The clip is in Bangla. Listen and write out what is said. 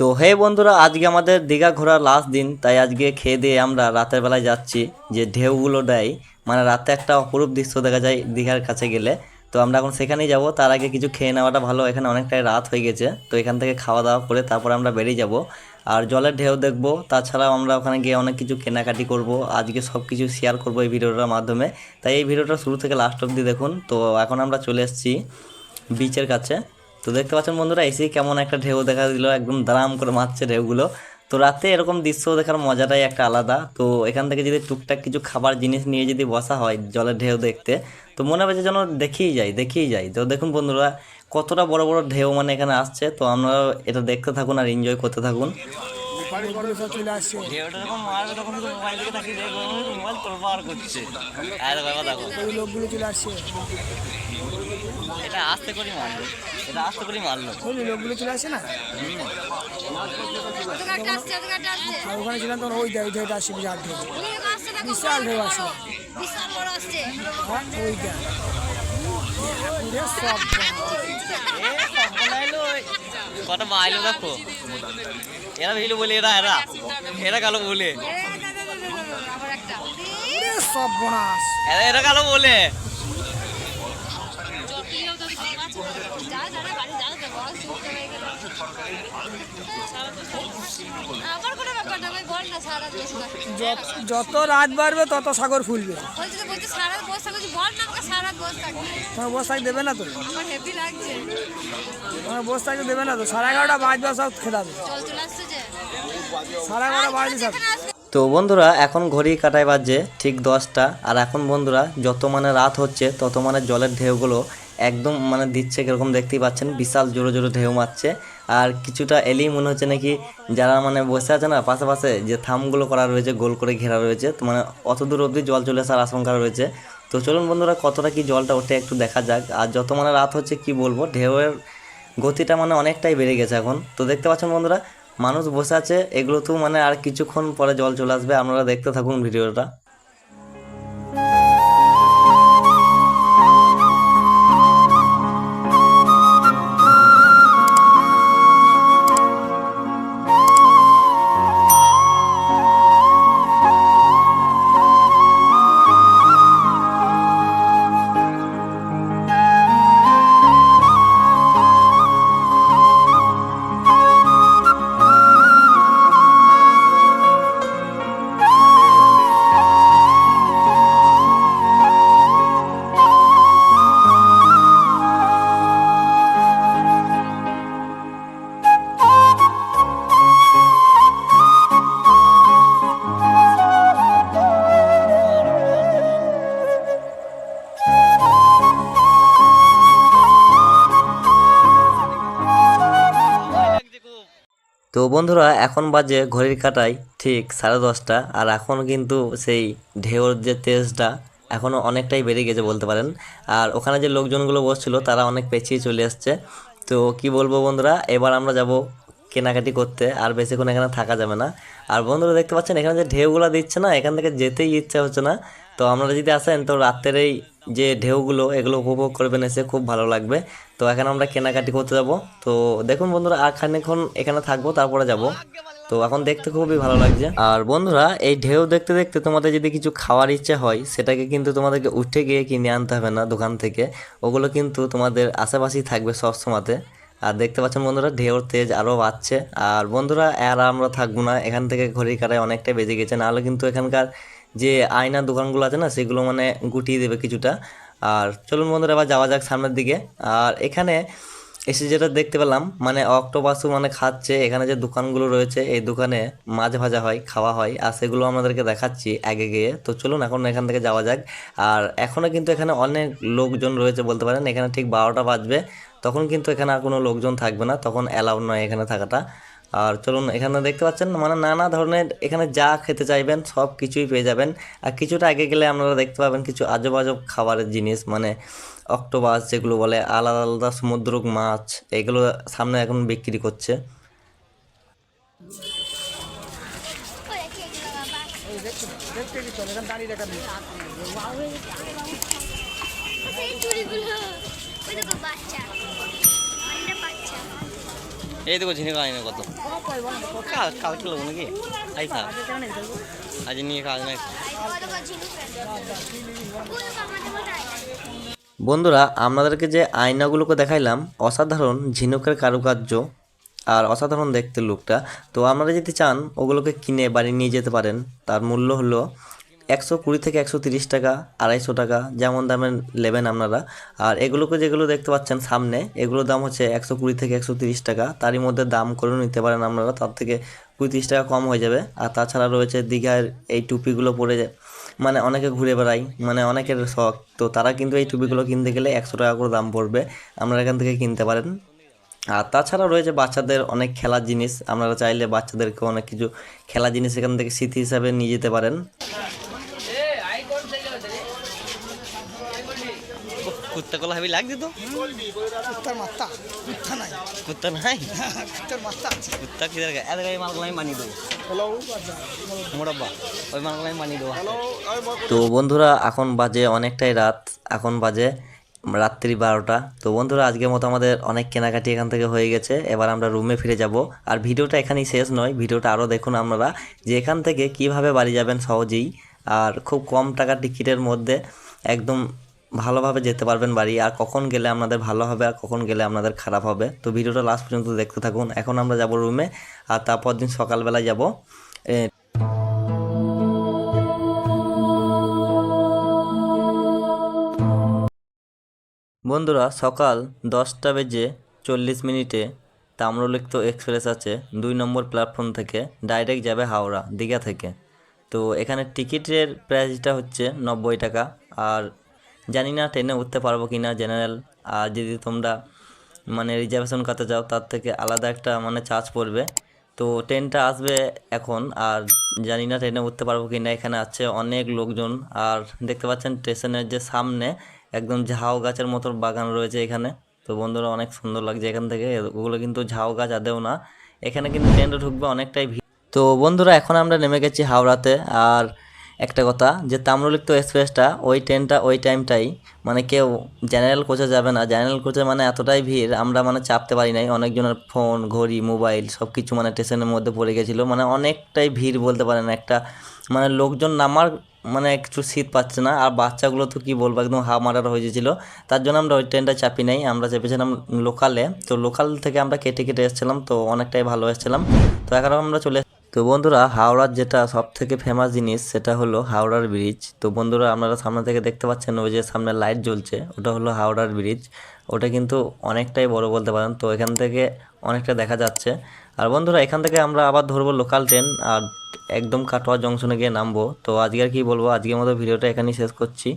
তো হে বন্ধুরা, আজকে আমাদের দীঘা ঘোরার লাস্ট দিন, তাই আজকে খেয়ে দিয়ে আমরা রাতের বেলায় যাচ্ছি যে ঢেউগুলো দেয়। মানে রাতে একটা অপরূপ দৃশ্য দেখা যায় দীঘার কাছে গেলে। তো আমরা এখন সেখানেই যাব। তার আগে কিছু খেয়ে নেওয়াটা ভালো, এখানে অনেকটাই রাত হয়ে গেছে। তো এখান থেকে খাওয়া দাওয়া করে তারপর আমরা বেরিয়ে যাব। আর জলের ঢেউ দেখব, তাছাড়াও আমরা ওখানে গিয়ে অনেক কিছু কেনাকাটি করব। আজকে সব কিছু শেয়ার করব এই ভিডিওটার মাধ্যমে। তাই এই ভিডিওটা শুরু থেকে লাস্ট অবধি দেখুন। তো এখন আমরা চলে এসেছি বিচের কাছে। তো দেখতে পাচ্ছেন বন্ধুরা এসেই কেমন একটা ঢেউ দেখা দিল একদম দারাম করে মারছে ঢেউগুলো। তো রাতে এরকম দৃশ্য দেখার মজাটাই একটা আলাদা। তো এখান থেকে যদি টুকটাক কিছু খাবার জিনিস নিয়ে যদি বসা হয় জলের ঢেউ দেখতে তো মনে হবে যে যেন দেখেই যাই দেখেই যাই। তো দেখুন বন্ধুরা কতটা বড় বড় ঢেউ মানে এখানে আসছে। তো আমরা এটা দেখতে থাকুন আর এনজয় করতে থাকুন। মোবাইল করছে। আর দেখো দেখো ওই লোকগুলো চলে আসছে এটা আস্তে করে মারলো। এটা আস্তে করে মারলো। লোকগুলো চলে আসছে না? ওখানে ছিলাম তখন ওই দেয় ঢেউটা আসছে বিরাট ঢেউ। বিশাল ঢেউ আসছে বড় আসছে হ্যাঁ কটা মাইলো দেখো। এরা ভিলো বলে এরা এরা। এরা কালো বলে। সব বোনাস। এরা কালো বলে যা দাঁড়া বাড়ি যাও তো বড় সুখ হয়ে গেল আবার কোনো ব্যাপার না ভাই বল না সারা বসে থাকতে যত- যত রাত বাড়বে তত সাগর ফুলবে। বসে তোমার থাকতে দেবে না তো? আমার হেভি লাগছে। তোমার বস থাকতে দেবে না তো? সাড়ে এগারোটা বাজবে সব যে। সাড়ে এগারোটা বাজবে সব। তো বন্ধুরা এখন ঘড়ি কাটায় বাজছে ঠিক দশটা। আর এখন বন্ধুরা যত মানে রাত হচ্ছে তত মানে জলের ঢেউগুলো একদম মানে দিচ্ছে কীরকম দেখতেই পাচ্ছেন। বিশাল জোরে জোরে ঢেউ মারছে। আর কিছুটা এলেই মনে হচ্ছে নাকি যারা মানে বসে আছে না পাশে পাশে যে থামগুলো করা রয়েছে, গোল করে ঘেরা রয়েছে, তো মানে অত দূর অবধি জল চলে আসার আশঙ্কা রয়েছে। তো চলুন বন্ধুরা, কতটা কি জলটা ওঠে একটু দেখা যাক। আর যত মানে রাত হচ্ছে, কি বলব, ঢেউয়ের গতিটা মানে অনেকটাই বেড়ে গেছে এখন। তো দেখতে পাচ্ছেন বন্ধুরা, মানুষ বসে আছে, এগুলো তো মানে আর কিছুক্ষণ পরে জল চলে আসবে, আপনারা দেখতে থাকুন ভিডিওটা। বন্ধুরা, এখন বাজে ঘড়ির কাটায়, ঠিক সাড়ে দশটা, আর এখন কিন্তু সেই ঢেউর যে তেজটা এখনও অনেকটাই বেড়ে গেছে বলতে পারেন। আর ওখানে যে লোকজনগুলো বসছিল, তারা অনেক পেছিয়ে চলে এসছে। তো কি বলব বন্ধুরা, এবার আমরা যাব কেনাকাটি করতে, আর বেশিক্ষণ এখানে থাকা যাবে না। আর বন্ধুরা, দেখতে পাচ্ছেন এখানে যে ঢেউগুলো দিচ্ছে না, এখান থেকে যেতেই ইচ্ছা হচ্ছে না। তো আপনারা যদি আসেন, তো রাত্রের এই যে ঢেউগুলো এগুলো উপভোগ করবেন এসে খুব ভালো লাগবে। তো এখানে আমরা কেনাকাটি করতে যাব। তো দেখুন বন্ধুরা খানিকক্ষণ এখানে থাকব, তারপরে যাব। তো এখন দেখতে খুবই ভালো লাগছে। আর বন্ধুরা, এই ঢেউ দেখতে দেখতে তোমাদের যদি কিছু খাওয়ার ইচ্ছে হয়, সেটাকে কিন্তু তোমাদেরকে উঠে গিয়ে কিনে আনতে হবে না দোকান থেকে। ওগুলো কিন্তু তোমাদের আশেপাশেই থাকবে সব সময়তে। আর দেখতে পাচ্ছেন বন্ধুরা, ঢেউর তেজ আরও বাড়ছে। আর বন্ধুরা, আর আমরা থাকব না। এখান থেকে ঘড়ির কাটায় অনেকটাই বেজে গেছে। নাহলে কিন্তু এখানকার যে আয়নার দোকানগুলো আছে না, সেগুলো মানে গুটিয়ে দেবে কিছুটা। আর চলুন বন্ধুরা, এবার যাওয়া যাক সামনের দিকে। আর এখানে এসে যেটা দেখতে পেলাম মানে অক্টোপাসও মানে খাচ্ছে। এখানে যে দোকানগুলো রয়েছে, এই দোকানে মাছ ভাজা হয়, খাওয়া হয়, আর সেগুলো আমাদেরকে দেখাচ্ছি আগে গিয়ে। তো চলুন এখন এখান থেকে যাওয়া যাক। আর এখনও কিন্তু এখানে অনেক লোকজন রয়েছে বলতে পারেন। এখানে ঠিক বারোটা বাজবে। তখন কিন্তু এখানে আর কোনো লোকজন থাকবে না। তখন অ্যালাউ নয় এখানে থাকাটা। আর চলুন, এখানে দেখতে পাচ্ছেন মানে নানা ধরনের এখানে যা খেতে চাইবেন, সব কিছুই পেয়ে যাবেন। আর কিছুটা আগে গেলে আপনারা দেখতে পাবেন কিছু আজব আজব খাবারের জিনিস মানে অক্টোপাস যেগুলো বলে, আলাদা আলাদা সমুদ্রক মাছ, এগুলো সামনে এখন বিক্রি করছে। দাঁড়িয়ে এই দেখো ঝিনুক আইনে কত। কাল লোক নাকি? আই খা। আজ নিয়ে কাজ নাই। বন্ধুরা, আপনাদেরকে যে আয়নাগুলোকে দেখাইলাম, অসাধারণ ঝিনুকের কারুকার্য আর অসাধারণ দেখতে লুকটা তো আপনারা যদি চান, ওগুলোকে কিনে বাড়ি নিয়ে যেতে পারেন। তার মূল্য হলো একশো কুড়ি থেকে একশো তিরিশ টাকা, আড়াইশো টাকা, যেমন দামের নেবেন আপনারা। আর এগুলোকে যেগুলো দেখতে পাচ্ছেন সামনে, এগুলোর দাম হচ্ছে একশো কুড়ি থেকে একশো তিরিশ টাকা। তারই মধ্যে দাম করে নিতে পারেন আপনারা, তার থেকে কুড়ি তিরিশ টাকা কম হয়ে যাবে। আর তাছাড়া রয়েছে দীঘার এই টুপিগুলো পরে যায় মানে অনেকে ঘুরে বেড়ায় মানে অনেকের শখ। তো তারা কিন্তু এই টুপিগুলো কিনতে গেলে একশো টাকা করে দাম পড়বে, আপনারা এখান থেকে কিনতে পারেন। আর তাছাড়া রয়েছে বাচ্চাদের অনেক খেলার জিনিস, আপনারা চাইলে বাচ্চাদেরকে অনেক কিছু খেলার জিনিস এখান থেকে স্মৃতি হিসাবে নিয়ে যেতে পারেন। কুত্তা কলা হাবি লাগছে তো? কুত্তার মাত্তা কুত্তা নাই। কুত্তা নাই? কুত্তার মাত্তা কুত্তা কি দরকার এত মালগুলো আমি দেবো। হ্যালো মোটাব্বা ওই মালগুলো আমি মানিয়ে দেবো। তো বন্ধুরা এখন বাজে অনেকটাই রাত। এখন বাজে রাত্রি বারোটা। তো বন্ধুরা আজকের মতো আমাদের অনেক কেনাকাটি এখান থেকে হয়ে গেছে। এবার আমরা রুমে ফিরে যাব। আর ভিডিওটা এখানেই শেষ নয়। ভিডিওটা আরও দেখুন আপনারা যে এখান থেকে কীভাবে বাড়ি যাবেন সহজেই। আর খুব কম টাকার টিকিটের মধ্যে একদম ভালোভাবে যেতে পারবেন বাড়ি, আর কখন গেলে আপনাদের ভালো হবে আর কখন গেলে আপনাদের খারাপ হবে। তো ভিডিওটা লাস্ট পর্যন্ত দেখতে থাকুন। এখন আমরা যাব রুমে আর তারপর দিন সকালবেলা যাব। বন্ধুরা, সকাল দশটা বেজে চল্লিশ মিনিটে তাম্রলিপ্ত এক্সপ্রেস আছে দুই নম্বর প্ল্যাটফর্ম থেকে ডাইরেক্ট যাবে হাওড়া, দীঘা থেকে। তো এখানে টিকিটের প্রাইসটা হচ্ছে নব্বই টাকা, আর জানি না ট্রেনে উঠতে পারব কি না জেনারেল। আর যদি তোমরা মানে রিজার্ভেশন করতে চাও, তার থেকে আলাদা একটা মানে চার্জ পড়বে। তো ট্রেনটা আসবে এখন, আর জানি না ট্রেনে উঠতে পারব কি না এখানে আছে অনেক লোকজন, আর দেখতে পাচ্ছেন স্টেশনের যে সামনে একদম ঝাউ গাছের মতো বাগান রয়েছে এখানে। তো বন্ধুরা, অনেক সুন্দর লাগছে এখান থেকে। ওগুলো কিন্তু ঝাউ গাছ, আদেও না। এখানে কিন্তু ট্রেনটা ঢুকবে অনেকটাই ভিড়। তো বন্ধুরা, এখন আমরা নেমে গেছি হাওড়াতে, আর একটা কথা, যে তাম্রলিপ্ত এক্সপ্রেসটা ওই ট্রেনটা ওই টাইমটাই মানে কেউ জেনারেল কোচে যাবে না। জেনারেল কোচে মানে এতটাই ভিড়, আমরা মানে চাপতে পারি নাই। অনেকজনের ফোন, ঘড়ি, মোবাইল সব কিছু মানে স্টেশনের মধ্যে পড়ে গেছিল। মানে অনেকটাই ভিড় বলতে পারেন একটা মানে লোকজন নামার মানে একটু শীত পাচ্ছে না। আর বাচ্চাগুলো তো কী বলব, একদম হা মারার হয়ে গেছিল। তার জন্য আমরা ওই ট্রেনটা চাপি নাই, আমরা চেপেছিলাম লোকালে। তো লোকাল থেকে আমরা কেটে কেটে এসেছিলাম, তো অনেকটাই ভালো এসেছিলাম। তো এখন আমরা চলে তো বন্ধুরা, হাওড়ার যেটা সব থেকে ফেমাস জিনিস সেটা হলো হাওড়ার ব্রিজ তো বন্ধুরা, আপনারা সামনে থেকে দেখতে পাচ্ছেন ওই যে সামনে লাইট জ্বলছে, ওটা হলো হাওড়ার ব্রিজ ওটা কিন্তু অনেকটাই বড় বলতে পারেন, তো এখান থেকে অনেকটা দেখা যাচ্ছে। আর বন্ধুরা, এখান থেকে আমরা আবার ধরবো লোকাল ট্রেন আর একদম কাটোয়া জংশনে গিয়ে নামবো। তো আজকে আর কি বলব, আজকের মতো ভিডিওটা এখানেই শেষ করছি।